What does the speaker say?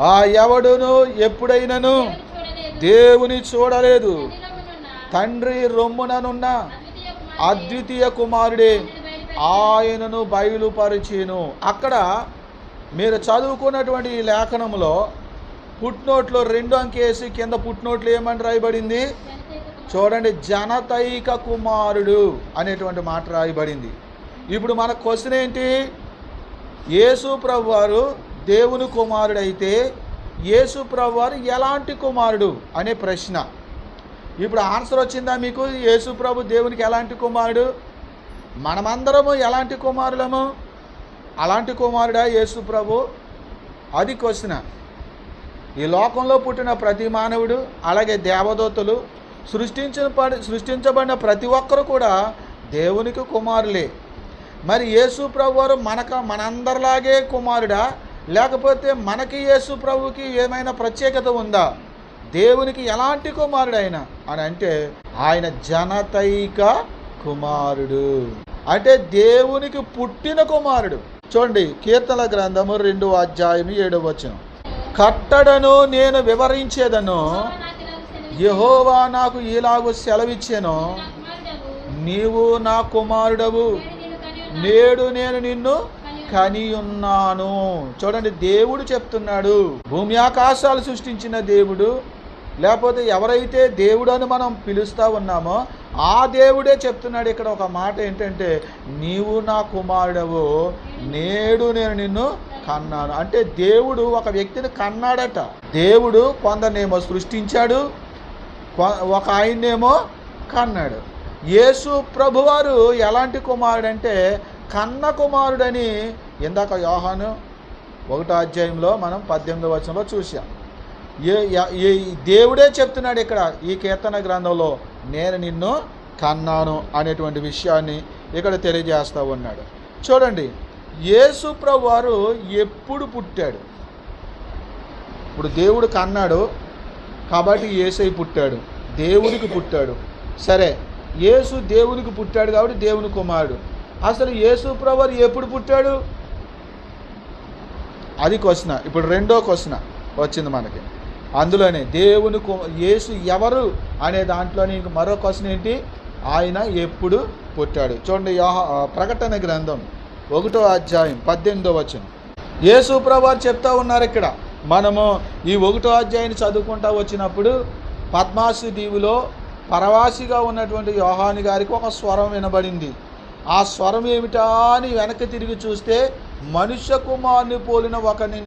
ఆ ఎవడును? ఎప్పుడైనను? దేవుని చూడలేదు. తండ్రి రొమ్ముననున్న అద్వితీయ కుమారుడే ఆయనను ఆయనను బయలుపరిచేను. అక్కడ మీరు చదువుకున్నటువంటి ఈ లేఖనంలో పుట్నోట్లో రెండు అంకేసి కింద పుట్నోట్లు ఏమని రాయబడింది? చూడండి జనతైక కుమారుడు అనేటువంటి మాట రాయబడింది. ఇప్పుడు మన క్వశ్చన్ ఏంటి? యేసు ప్రభు వారు దేవుని కుమారుడైతే యేసు ప్రభువారు ఎలాంటి కుమారుడు అనే ప్రశ్న. ఇప్పుడు ఆన్సర్ వచ్చిందా మీకు? యేసు ప్రభు దేవునికి ఎలాంటి కుమారుడు? మనమందరము ఎలాంటి కుమారులము? అలాంటి కుమారుడా యేసు ప్రభు? అది క్వశ్చన్. ఈ లోకంలో పుట్టిన ప్రతి మానవుడు అలాగే దేవదూతలు సృష్టించిన సృష్టించబడిన ప్రతి ఒక్కరు కూడా దేవునికి కుమారులే. మరి యేసు ప్రభు వారు మనక మనందరిలాగే కుమారుడా? లేకపోతే మనకి యేసు ప్రభుకి ఏమైనా ప్రత్యేకత ఉందా? దేవునికి ఎలాంటి కుమారుడు ఆయన అని అంటే ఆయన జనతైక కుమారుడు. అంటే దేవునికి పుట్టిన కుమారుడు. చూడండి కీర్తన గ్రంథము రెండు అధ్యాయం ఏడవ వచనం. కట్టడను నేను వివరించేదను యహోవా నాకు ఇలాగూ సెలవిచ్చాను నీవు నా కుమారుడవు. నేడు నేను నిన్ను కని ఉన్నాను చూడండి దేవుడు చెప్తున్నాడు. భూమి ఆకాశాలు సృష్టించిన దేవుడు లేకపోతే ఎవరైతే దేవుడు అని మనం పిలుస్తూ ఉన్నామో ఆ దేవుడే చెప్తున్నాడు. ఇక్కడ ఒక మాట ఏంటంటే నీవు నా కుమారుడవు నేడు నేను నిన్ను కన్నాను. అంటే దేవుడు ఒక వ్యక్తిని కన్నాడట. దేవుడు కొందరినేమో సృష్టించాడు కొ- ఒక ఆయన్నేమో కన్నాడు. యేసు ప్రభువారు ఎలాంటి కుమారుడు అంటే కన్న కుమారుడని ఇందాక యోహాను ఒకటో అధ్యాయంలో మనం పద్దెనిమిదో వచనంలో చూసాం ఏ ఏ దేవుడే చెప్తున్నాడు ఇక్కడ ఈ కీర్తన గ్రంథంలో నేను నిన్ను కన్నాను అనేటువంటి విషయాన్ని ఇక్కడ తెలియజేస్తూ ఉన్నాడు. చూడండి యేసు వారు ఎప్పుడు పుట్టాడు? ఇప్పుడు దేవుడు కన్నాడు కాబట్టి ఏసై పుట్టాడు దేవునికి పుట్టాడు. సరే యేసు దేవునికి పుట్టాడు కాబట్టి దేవుని కుమారుడు. అసలు యేసు ప్రభు ఎప్పుడు పుట్టాడు? అది క్వశ్చన్. ఇప్పుడు రెండో క్వశ్చన్ వచ్చింది మనకి. అందులోనే దేవుని యేసు ఎవరు అనే దాంట్లోని ఇంక మరో క్వశ్చన్ ఏంటి? ఆయన ఎప్పుడు పుట్టాడు? చూడండి ప్రకటన గ్రంథం ఒకటో అధ్యాయం పద్దెనిమిదో వచ్చిన యేసు ప్రభు చెప్తా ఉన్నారు ఇక్కడ. మనము ఈ ఒకటో అధ్యాయాన్ని చదువుకుంటా వచ్చినప్పుడు పద్మాసు దీవులో పరవాసిగా ఉన్నటువంటి యోహాని గారికి ఒక స్వరం వినబడింది. ఆ స్వరం ఏమిటా అని వెనక్కి తిరిగి చూస్తే మనుష్య కుమారుని పోలిన ఒకని